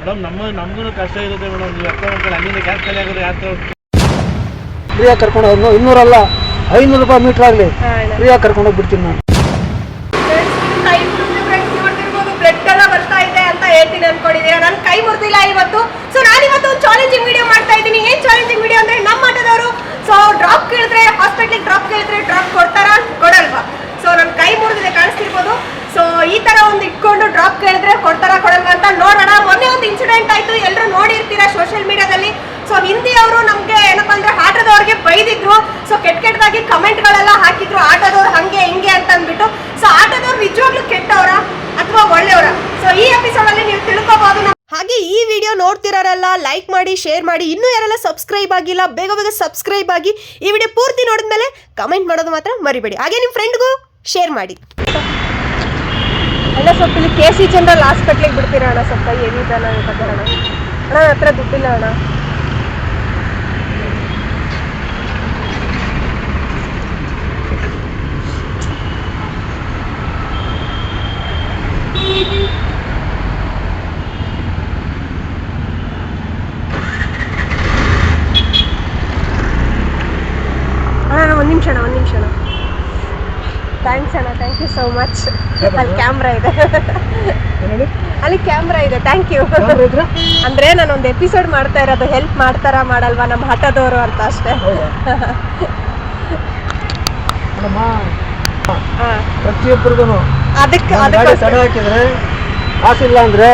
Madam ನಮ್ಮ ನಮಗೂ ಕಷ್ಟ ಇರುತ್ತೆ ಮೇಡಮ್. ನೀವು ಅರ್ಥ ಮಾಡ್ಕೊಳ್ಳಿ ಅಲ್ಲಿಂದ ಕ್ಯಾಬ್ ಖಾಲಿ ಆಗೋದು ಯಾತ್ರ ಫ್ರೀಯಾಗಿ ಕರ್ಕೊಂಡು ಹೋಗ್ ಇನ್ನೂರಲ್ಲ ಐನೂರು ರೂಪಾಯಿ ಮೀಟರ್ ಆಗಲಿ. ಫ್ರೀಯಾಗಿ ಕರ್ಕೊಂಡು ಹೋಗ್ಬಿಡ್ತೀನಿ ನಾನು. ಕೈ ಮುರಿದು ಫ್ರೆಂಡ್ಸ್ ನೋಡ್ತಿರ್ಬೋದು ಬ್ಲಡ್ ಎಲ್ಲ ಬರ್ತಾ ಇದೆ ಅಂತ ಹೇಳ್ತೀನಿ ಅನ್ಕೊಂಡಿದ್ದೀರಾ ನಾನು ಕೈ ಮುರಿದಿಲ್ಲ ಇವತ್ತು. ಸೊ ನಾನು ಇವತ್ತು ಒಂದು ಚಾಲೆಂಜಿಂಗ್ ವಿಡಿಯೋ ಮಾಡ್ತಾ ಇದ್ದೀನಿ. ಏನ್ ಚಾಲೆಂಜಿಂಗ್ ವಿಡಿಯೋ ಅಂದ್ರೆ ನಮ್ಮ ಆಟದವರು ಸೊ ಡ್ರಾಪ್ ಕೇಳಿದ್ರೆ ಹಾಸ್ಪಿಟ್ಲಿಗೆ ಡ್ರಾಪ್ ಕೇಳಿದ್ರೆ ಡ್ರಾಪ್ ಕೊಡ್ತಾರಾ? ಕೊಡಲ್ವಾ? ಸೊ ನನ್ನ ಕೈ ಮುರಿದಿದೆ ಕಾಣಿಸ್ತಿರ್ಬೋದು. ಸೊ ಈ ತರ ಒಂದು ಇಟ್ಕೊಂಡು ಡ್ರಾಪ್ ಕೇಳಿದ್ರೆ ಕೊಡ್ತಾರಾ ಕೊಡಲ್ವಾ ಅಂತ ನೋಡೋಣ ಒಂದು ಆಯ್ತು ಎಲ್ಲರೂ ನೋಡಿರ್ತೀರಾ ಸೋಷಿಯಲ್ ಮೀಡಿಯಾದಲ್ಲಿ ಸೊ ಹಿಂದಿ ಅವರು ನಮ್ಗೆ ಏನಪ್ಪಾ ಅಂದ್ರೆ ಆಟದವ್ರಿಗೆ ಬೈದಿದ್ರು. ಸೊ ಕೆಟ್ಟ ಕೆಟ್ಟದಾಗಿ ಕಮೆಂಟ್ಗಳೆಲ್ಲ ಹಾಕಿದ್ರು, ಆಟದವ್ರು ಹಂಗೆ, ಹಿಂಗೆ ಅಂತ ಅಂದ್ಬಿಟ್ಟು. ಸೊ ಆಟದವ್ರು ನಿಜವಾಗ್ಲೂ ಕೆಟ್ಟವರ ಅಥವಾ ಒಳ್ಳೆಯವರ? ಸೊ ಈ ಎಪಿಸೋಡ್ ಅಲ್ಲಿ ನೀವು ತಿಳ್ಕೊಬಹುದು ಹಾಗೆ ಈ ವಿಡಿಯೋ ನೋಡ್ತಿರೋರೆಲ್ಲ ಲೈಕ್ ಮಾಡಿ ಶೇರ್ ಮಾಡಿ. ಇನ್ನೂ ಯಾರೆಲ್ಲ ಸಬ್ಸ್ಕ್ರೈಬ್ ಆಗಿಲ್ಲ, ಬೇಗ ಬೇಗ ಸಬ್ಸ್ಕ್ರೈಬ್ ಆಗಿ ಈ ವಿಡಿಯೋ ಪೂರ್ತಿ ನೋಡಿದ್ಮೇಲೆ ಕಮೆಂಟ್ ಮಾಡೋದು ಮಾತ್ರ ಮರಿಬೇಡಿ. ಹಾಗೆ ನಿಮ್ಮ ಫ್ರೆಂಡ್ಗೂ ಶೇರ್ ಮಾಡಿ. ಅಣ್ಣ ಸ್ವಲ್ಪ ಇಲ್ಲಿ ಕೆ ಸಿ ಜನರಲ್ ಹಾಸ್ಪಿಟ್ಲಿಗೆ ಬಿಡ್ತೀರಾ ಅಣ್ಣ? ಸ್ವಲ್ಪ ಏನಿದೆ ಅಣ್ಣ ಅಣ್ಣ ಹತ್ರ ದುಡ್ಡಿಲ್ಲ ಅಣ್ಣ ಅಣ್ಣ ಒಂದು ನಿಮಿಷ ಅಣ್ಣ ಒಂದು ನಿಮಿಷ ಅಣ್ಣ ಥ್ಯಾಂಕ್ಸ್ ಅಣ್ಣ ಥ್ಯಾಂಕ್ ಯು ಸೋ ಮಚ್ ಅಲ್ಲಿ ಕ್ಯಾಮ್ರಾ ಇದೆ. ಅಲ್ಲಿ ಕ್ಯಾಮ್ರಾ ಇದೆ ಥ್ಯಾಂಕ್ ಯು ಅಂದ್ರೆ ನಾನು ಒಂದು ಎಪಿಸೋಡ್ ಮಾಡ್ತಾ ಇರೋದು ಹೆಲ್ಪ್ ಮಾಡ್ತಾರಾ ಮಾಡಲ್ವಾ ನಮ್ಮ ಹಠದವರು ಅಂತ ಅಷ್ಟೇ. ಪ್ರತಿಯೊಬ್ಬರಿಗೂ ಅದಕ್ಕೆ ಅದಕ್ಕೆ ತಡೆ ಹಾಕಿದ್ರೆ ಕಾಸಿಲ್ಲ ಅಂದರೆ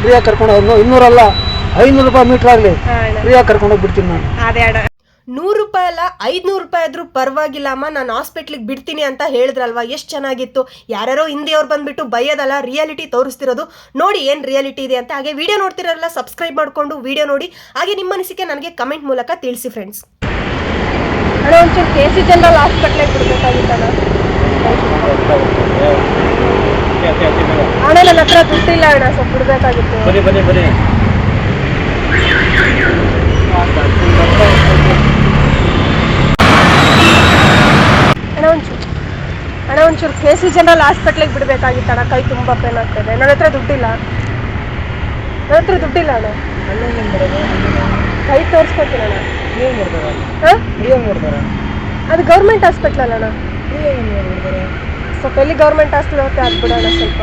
ಫ್ರೀಯಾಗಿ ಕರ್ಕೊಂಡು ಇನ್ನೂರಲ್ಲ ಐನೂರು ರೂಪಾಯಿ ಮೀಟರ್ ಆಗಲಿ ಫ್ರೀಯಾಗಿ ಕರ್ಕೊಂಡು ಹೋಗ್ಬಿಡ್ತೀನಿ ನಾನು. ಅದೇ ನೂರು ರೂಪಾಯಿ ಅಲ್ಲ ಐದುನೂರು ರೂಪಾಯಿ ಆದರೂ ಪರವಾಗಿಲ್ಲ ಅಮ್ಮ ನಾನು ಹಾಸ್ಪಿಟ್ಲಿಗೆ ಬಿಡ್ತೀನಿ ಅಂತ ಹೇಳಿದ್ರಲ್ವಾ? ಎಷ್ಟು ಚೆನ್ನಾಗಿತ್ತು? ಯಾರ್ಯಾರೋ ಹಿಂದಿಯವ್ರು ಬಂದುಬಿಟ್ಟು ಭಯದಲ್ಲ ರಿಯಾಲಿಟಿ ತೋರಿಸ್ತಿರೋದು. ನೋಡಿ ಏನು ರಿಯಾಲಿಟಿ ಇದೆ ಅಂತ. ಹಾಗೆ ವಿಡಿಯೋ ನೋಡ್ತಿರಲ್ಲ ಸಬ್ಸ್ಕ್ರೈಬ್ ಮಾಡಿಕೊಂಡು ವಿಡಿಯೋ ನೋಡಿ. ಹಾಗೆ ನಿಮ್ಮ ಅನಿಸಿಕೆ ನನಗೆ ಕಮೆಂಟ್ ಮೂಲಕ ತಿಳಿಸಿ ಫ್ರೆಂಡ್ಸ್ ಅಣ್ಣ ಒಂಚೂರು ಕೆ ಸಿ ಜನರಲ್ ಹಾಸ್ಪಿಟ್ಲಿಗೆ ಬಿಡಬೇಕಾಗಿತ್ತಣ್ಣ ಅಣ್ಣ ನನ್ನ ಹತ್ರ ದುಡ್ಡಿಲ್ಲ ಅಣ್ಣ ಸ್ವಲ್ಪ ಬಿಡಬೇಕಾಗಿತ್ತು ಬನ್ನಿ ಬನ್ನಿ ಬನ್ನಿ ಅಣ್ಣ ಒಂಚೂರು ಅಣ್ಣ ಒಂಚೂರು ಕೆ ಸಿ ಜನರಲ್ ಹಾಸ್ಪಿಟ್ಲಿಗೆ ಬಿಡಬೇಕಾಗಿತ್ತು ಅಣ್ಣ ಕೈ ತುಂಬ ಪೇನ್ ಆಗ್ತದೆ. ನನ್ನ ಹತ್ರ ದುಡ್ಡಿಲ್ಲ. ನನ್ನ ಹತ್ರ ದುಡ್ಡಿಲ್ಲ ಅಣ್ಣ. ಕೈ ತೋರಿಸ್ಕೊತೀನಿ ಅಣ್ಣ. ಅದು ಗೌರ್ಮೆಂಟ್ ಹಾಸ್ಪಿಟ್ಲ್ ಅಲ್ಲ ಅಣ್ಣ. ಸ್ವಲ್ಪ ಎಲ್ಲಿ ಗೌರ್ಮೆಂಟ್ ಹಾಸ್ಪಿಟಲ್ ಹೋಗುತ್ತೆ ಆಗ್ಬಿಡೋಣ ಬಿಡೋಣ ಸ್ವಲ್ಪ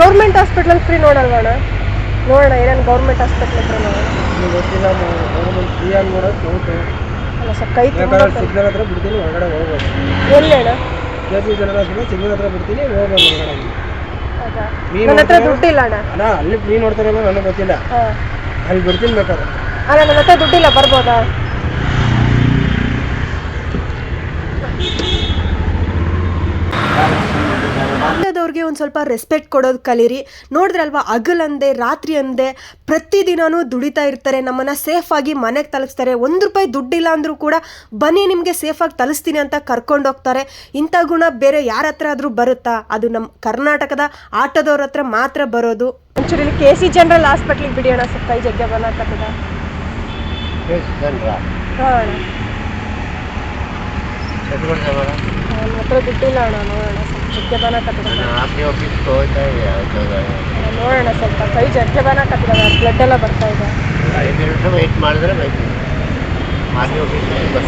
ಗೌರ್ಮೆಂಟ್ ಹಾಸ್ಪಿಟ್ಲಲ್ಲಿ ಫ್ರೀ ನೋಡಲ್ವಾ ಅಣ್ಣ? ನೋಡೋಣ ಏನೇನು ಗೌರ್ಮೆಂಟ್ ಹಾಸ್ಪಿಟ್ಲ್ ಹತ್ರ ನೋಡೋಣ. ಅಲ್ಲ ಸರ್ ಕೈ ತುಂಬ ಸಿಗ್ನಲ್ ಹತ್ರ ಬಿಡ್ತೀನಿ ಹೊರಗಡೆ ಹೋಗ್ಬೋದು ಎಲ್ಲಿ ಅಣ್ಣ ಕೆ ಪಿ ಜನರ ಸಿಗ್ನಲ್ ಹತ್ರ ಬಿಡ್ತೀನಿ ಹೋಗ್ಬೋದು ಹೊರಗಡೆ ಹೌದಾ? ನೀನ್ ನನ್ನ ಹತ್ರ? ದುಡ್ಡಿಲ್ಲ ಅಣ್ಣ. ಅಣ್ಣ ಅಲ್ಲಿ ಫ್ರೀ ನೋಡ್ತಾರೆ ನನಗೆ ಗೊತ್ತಿಲ್ಲ. ಹಾಂ. ಅಲ್ಲಿ ಬಿಡ್ತೀನಿ ಬೇಕಾದ್ರೆ. ಅಲ್ಲ ನನ್ನ ಹತ್ರ ದುಡ್ಡಿಲ್ಲ ಬರ್ಬೋದಾ? ಬಾಲ್ಯದವ್ರಿಗೆ ಒಂದು ಸ್ವಲ್ಪ ರೆಸ್ಪೆಕ್ಟ್ ಕೊಡೋದು ಕಲೀರಿ. ನೋಡಿದ್ರಲ್ವಾ ಹಗಲಂದೆ ರಾತ್ರಿ ಅಂದೆ ಪ್ರತಿದಿನನೂ ದುಡಿತಾ ಇರ್ತಾರೆ. ನಮ್ಮನ್ನು ಸೇಫಾಗಿ ಮನೆಗೆ ತಲುಪಿಸ್ತಾರೆ. ಒಂದು ರೂಪಾಯಿ ದುಡ್ಡಿಲ್ಲ ಅಂದರೂ ಕೂಡ ಬನ್ನಿ ನಿಮಗೆ ಸೇಫಾಗಿ ತಲುಪಿಸ್ತೀನಿ ಅಂತ ಕರ್ಕೊಂಡು ಹೋಗ್ತಾರೆ. ಇಂಥ ಗುಣ ಬೇರೆ ಯಾರ ಹತ್ರ ಆದರೂ ಬರುತ್ತಾ? ಅದು ನಮ್ಮ ಕರ್ನಾಟಕದ ಆಟೋದವ್ರ ಹತ್ರ ಮಾತ್ರ ಬರೋದು. ಒಂಚೂರಲ್ಲಿ ಕೆ ಸಿ ಜನರಲ್ ಹಾಸ್ಪಿಟ್ಲಿಗೆ ಬಿಡಿಯೋಣ ಸ್ವಲ್ಪ ಕೈ ಜಗ್ಗೆ ಬಂದಾಕತ್ತದ ಹಾಂ ಹತ್ರ ದುಡ್ಡಿಲ್ಲ ಅಣ್ಣ ನೋಡೋಣ. ಸ್ವಲ್ಪ ಹೋಗ್ತಾ ಬನಾಕತ್ತದ ನೋಡೋಣ ಸ್ವಲ್ಪ. ಕೈ ಜಗ್ಗೆ ಬನಾಕತ್ತದ ಬ್ಲಡ್ ಎಲ್ಲ ಬರ್ತಾ ಇದೆ. ವೆಯ್ಟ್ ಮಾಡಿದ್ರೆ ಬೈಕ್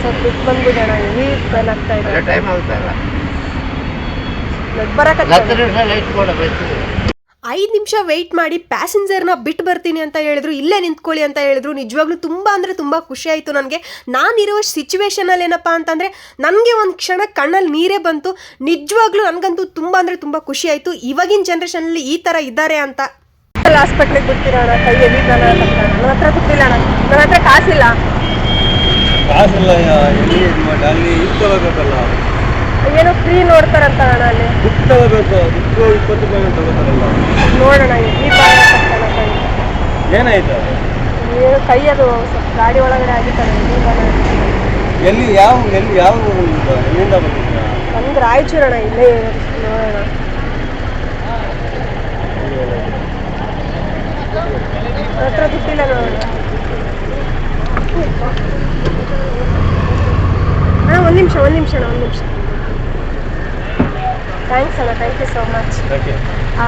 ಸ್ವಲ್ಪ ಬಿಟ್ಟು ಬಂದ್ಬಿಡೋಣ. ಹೆವಿ ಪೇನ್ ಆಗ್ತಾ ಇದೆ. ಟೈಮ್ ಆಗುತ್ತಲ್ಲ ಬ್ಲಡ್ ನಿಮಿಷ ಲೈಟ್ ಕೊಡ ಬೈಕ್ ಐದು ನಿಮಿಷ ವೆಯ್ಟ್ ಮಾಡಿ ಪ್ಯಾಸೆಂಜರ್ನ ಬಿಟ್ಟು ಬರ್ತೀನಿ ಅಂತ ಹೇಳಿದ್ರು ಇಲ್ಲೇ ನಿಂತ್ಕೊಳ್ಳಿ ಅಂತ ಹೇಳಿದ್ರು ನಿಜವಾಗ್ಲೂ ತುಂಬ ಅಂದರೆ ತುಂಬ ಖುಷಿ ಆಯಿತು ನನಗೆ. ನಾನಿರೋ ಸಿಚುವೇಶನಲ್ಲಿ ಏನಪ್ಪ ಅಂತಂದರೆ ನನಗೆ ಒಂದು ಕ್ಷಣ ಕಣ್ಣಲ್ಲಿ ನೀರೇ ಬಂತು ನಿಜವಾಗ್ಲೂ ನನಗಂತೂ ತುಂಬ ಅಂದರೆ ತುಂಬ ಖುಷಿ ಆಯಿತು. ಇವಾಗಿನ ಜನ್ರೇಷನಲ್ಲಿ ಈ ಥರ ಇದ್ದಾರೆ ಅಂತ. ಹಾಸ್ಪಿಟ್ಲಿಗೆ ಬಿಡ್ತೀರಣ್ಣ ಕೈ ಎಲ್ಲಿ ನನ್ನ ಹತ್ರ ಗೊತ್ತಿಲ್ಲ ಅಣ್ಣ. ನನ್ನ ಹತ್ರ ಕಾಸಿಲ್ಲ. ಕಾಸಿಲ್ಲ ಏನೋ ಫ್ರೀ ನೋಡ್ತಾರಂತ ಅಣ್ಣ ಅಲ್ಲಿ. ಬುಕ್ ತಗೋಬೇಕು ದುಡ್ಡು ಇಪ್ಪತ್ತು ರೂಪಾಯಿ ತಗೋತಾರಲ್ಲ. ನೋಡೋಣ ಫ್ರೀ ಏನಾಯ್ತು ಏನು ಕೈ ಅದು ಗಾಡಿ ಒಳಗಡೆ ಆಗಿತ್ತಲ್ಲ ಎಲ್ಲಿ ಯಾವ ಎಲ್ಲಿ ಯಾವ ಎಲ್ಲಿಂದ ಬಂದಿದ್ದೀರಾ? ನಮ್ದು ರಾಯಚೂರಣ ಇಲ್ಲೇ ನೋಡೋಣ. ಹತ್ರ ದುಡ್ಡಿಲ್ಲ ನೋಡೋಣ. ಹಾಂ ಒಂದು ನಿಮಿಷ ಒಂದು ನಿಮಿಷ ಅಣ್ಣ ಒಂದು ನಿಮಿಷ. ಥ್ಯಾಂಕ್ಸ್ ಅಣ್ಣ ಥ್ಯಾಂಕ್ ಯು ಸೋ ಮಚ್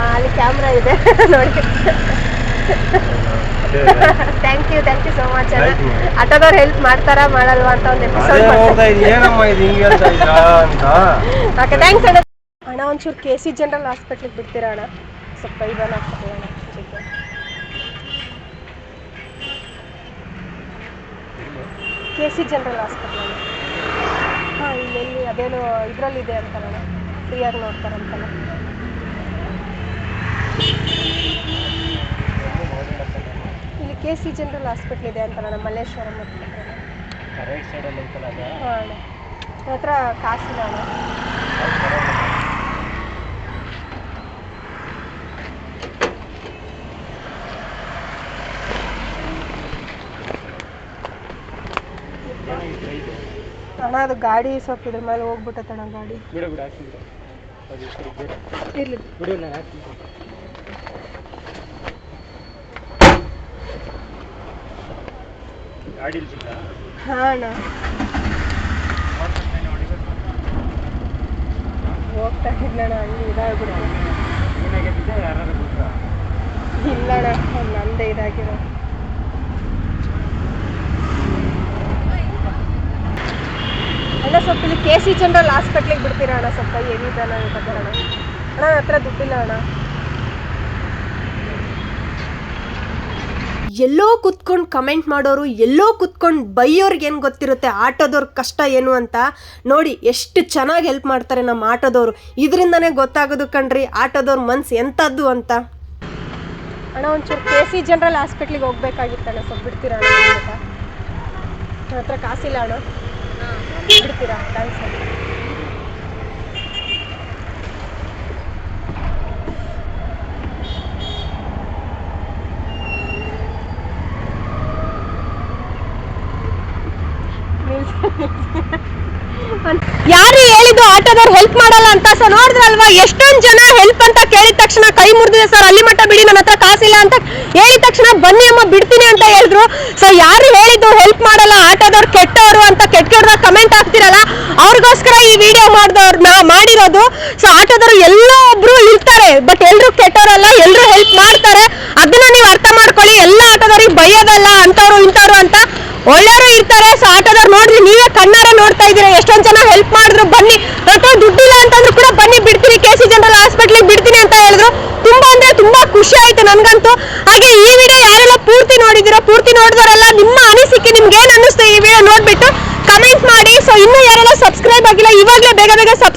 ಅಲ್ಲಿ ಕ್ಯಾಮ್ರಾ ಇದೆ ನೋಡಿ. Thank you thank you so much ಅಣ್ಣ. ಆಟೋದವ್ರು ಹೆಲ್ಪ್ ಮಾಡ್ತಾರಾ ಮಾಡಲ್ವಾ ಅಂತ ಒಂದು ಎಪಿಸೋಡ್ ಓಕೆ ಥ್ಯಾಂಕ್ಸ್ ಅಣ್ಣ. ಅಣ್ಣ ಒಂಚೂರು ಕೆ ಸಿ ಜನರಲ್ ಹಾಸ್ಪಿಟ್ಲಿಗೆ ಬಿಡ್ತೀರಾ ಅಣ್ಣ? ಸ್ವಲ್ಪ ಇವನ್ ಅಣ್ಣ ಕೆ ಸಿ ಜನರಲ್ ಹಾಸ್ಪಿಟ್ಲ್ ಹಾಂ ಇಲ್ಲಿ ಅದೇನು ಇದರಲ್ಲಿದೆ ಅಂತಾರಣ್ಣ. ಫ್ರೀಯಾಗಿ ನೋಡ್ತಾರಂತಲ್ಲ. ಇಲ್ಲಿ ಕೆ ಸಿ ಜನರಲ್ ಹಾಸ್ಪಿಟ್ಲ್ ಇದೆ ಅಂತಲ್ಲ ಮಲ್ಲೇಶ್ವರಂ ಹತ್ರ. ಹಾಂ ಕಾಸಿಲ್ಲ ಅಣ್ಣ. ಅದು ಗಾಡಿ ಸ್ವಲ್ಪ ಇದ್ರ ಮೇಲೆ ಹೋಗ್ಬಿಟ್ಟತ್ತಣ್ಣ ಗಾಡಿ. ಬಿಡು ನಾನು ಹಾಕ್ತೀನಿ ಗಾಡೀಲಿ ಹಾಂ ಹೋಗ್ತಾ ಇದ್ನಣ್ಣ ಹಂಗೆ ಇದಾಗ್ಬಿಡ್ತು ಏನಾಗೈತಿದೆ ಯಾರು ಗೊತ್ತಾ ಇಲ್ಲಣ್ಣ ನಂದೇ ಇದಾಗಿರೋ ಅಣ್ಣ ಸ್ವಲ್ಪ ಇಲ್ಲಿ ಕೆ ಸಿ ಜನರಲ್ ಹಾಸ್ಪಿಟ್ಲಿಗೆ ಬಿಡ್ತೀರಾ ಅಣ್ಣ? ಸ್ವಲ್ಪ ಏನಿದಲ್ಲ ಬೇಕಾದ್ರೆ ಅಣ್ಣ ಅಣ್ಣ? ನನ್ನ ಹತ್ರ ದುಡ್ಡಿಲ್ಲ ಅಣ್ಣ. ಎಲ್ಲೋ ಕುತ್ಕೊಂಡು ಕಮೆಂಟ್ ಮಾಡೋರು ಎಲ್ಲೋ ಕುತ್ಕೊಂಡು ಬೈಯೋರ್ಗೆ ಏನು ಗೊತ್ತಿರುತ್ತೆ? ಆಟೋದವ್ರ ಕಷ್ಟ ಏನು ಅಂತ? ನೋಡಿ ಎಷ್ಟು ಚೆನ್ನಾಗಿ ಹೆಲ್ಪ್ ಮಾಡ್ತಾರೆ ನಮ್ಮ ಆಟೋದವರು. ಇದರಿಂದನೇ ಗೊತ್ತಾಗೋದು ಕಣ್ರಿ ಆಟೋದವ್ರ ಮನ್ಸು ಎಂಥದ್ದು ಅಂತ. ಅಣ್ಣ ಒಂಚೂರು ಕೆ ಸಿ ಜನರಲ್ ಹಾಸ್ಪಿಟ್ಲಿಗೆ ಹೋಗ್ಬೇಕಾಗಿತ್ತಣ್ಣ. ಸ್ವಲ್ಪ ಬಿಡ್ತೀರಾ ಅಣ್ಣ ಹತ್ರ ಕಾಸಿಲ್ಲ ಅಣ್ಣ. ಬಿಡ್ತೀರಾ? ಅಣ್ಣ ಯಾರು ಹೇಳಿದ್ದು ಆಟೋದವ್ರು ಹೆಲ್ಪ್ ಮಾಡಲ್ಲ ಅಂತ ಸರ್ ನೋಡಿದ್ರಲ್ವಾ? ಎಷ್ಟೊಂದ್ ಜನ ಹೆಲ್ಪ್ ಅಂತ ಕೇಳಿದ ತಕ್ಷಣ ಕೈ ಮುರಿದಿದೆ ಸರ್. ಅಲ್ಲಿ ಮಟ್ಟ ಬಿಡಿ ನನ್ನ ಹತ್ರ ಕಾಸಿಲ್ಲ ಅಂತ ಹೇಳಿದ ತಕ್ಷಣ ಬನ್ನಿ ಅಮ್ಮ, ಬಿಡ್ತೀನಿ ಅಂತ ಹೇಳಿದ್ರು. ಸೊ ಯಾರು ಹೇಳಿದ್ದು ಹೆಲ್ಪ್ ಮಾಡಲ್ಲ ಕೆಟ್ಟ ಆಗ್ತಿರಲ್ಲ? ಅವ್ರಿಗೋಸ್ಕರ ಈ ವಿಡಿಯೋ ಮಾಡಿದವ್ರ ಮಾಡಿರೋದು. ಸೊ ಆಟೋದವ್ರು ಎಲ್ಲೋ ಒಬ್ರು ಇರ್ತಾರೆ ಬಟ್ ಎಲ್ರು ಕೆಟ್ಟವರಲ್ಲ ಎಲ್ರು ಹೆಲ್ಪ್ ಮಾಡ್ತಾರೆ. ಅದನ್ನ ನೀವು ಅರ್ಥ ಮಾಡ್ಕೊಳ್ಳಿ. ಎಲ್ಲ ಆಟೋದವ್ರಿಗೆ ಬೈಯೋದಲ್ಲ ಅಂತವ್ರು, ಇಂಥವ್ರು ಅಂತ ಒಳ್ಳೆಯವರು ಇರ್ತಾರೆ. ಸೊ ಆಟೋದವ್ರು ನೋಡ್ರಿ, ನೀವೇ ಕಣ್ಣಾರೆ ನೋಡ್ತಾ ಇದ್ದೀರಾ. ಎಷ್ಟೊಂದ್ ಜನ ಹೆಲ್ಪ್ ಮಾಡಿದ್ರು, ಬನ್ನಿ. ದುಡ್ಡಿಲ್ಲ ಅಂತಂದ್ರು ಕೂಡ ಬನ್ನಿ, ಬಿಡ್ತೀನಿ. ಕೆ ಸಿ ಜನರಲ್ ಹಾಸ್ಪಿಟ್ಲಿಗೆ ಬಿಡ್ತೀನಿ ಅಂತ ಹೇಳಿದ್ರು. ತುಂಬಾ ಅಂದ್ರೆ ತುಂಬಾ ಖುಷಿ ಆಯ್ತು. ನನ್ಗಂತೂ ಹಾಗೆ ಈ ವಿಡಿಯೋ ಯಾರೆಲ್ಲ ಪೂರ್ತಿ ನೋಡಿದಿರೋ ಪೂರ್ತಿ ನೋಡಿದವರೆಲ್ಲ ನಿಮ್ಮ ಅನಿಸಿಕೆ ನಿಮ್ಗೆ ಏನ್ ಅನ್ನಿಸ್ತು ಈ ವಿಡಿಯೋ ನೋಡ್ಬಿಟ್ಟು ಕಮೆಂಟ್ ಮಾಡಿ ಸೊ ಇನ್ನೂ ಯಾರೆಲ್ಲ ಸಬ್ಸ್ಕ್ರೈಬ್ ಆಗಿಲ್ಲ ಇವಾಗಲೇ ಬೇಗ ಬೇಗ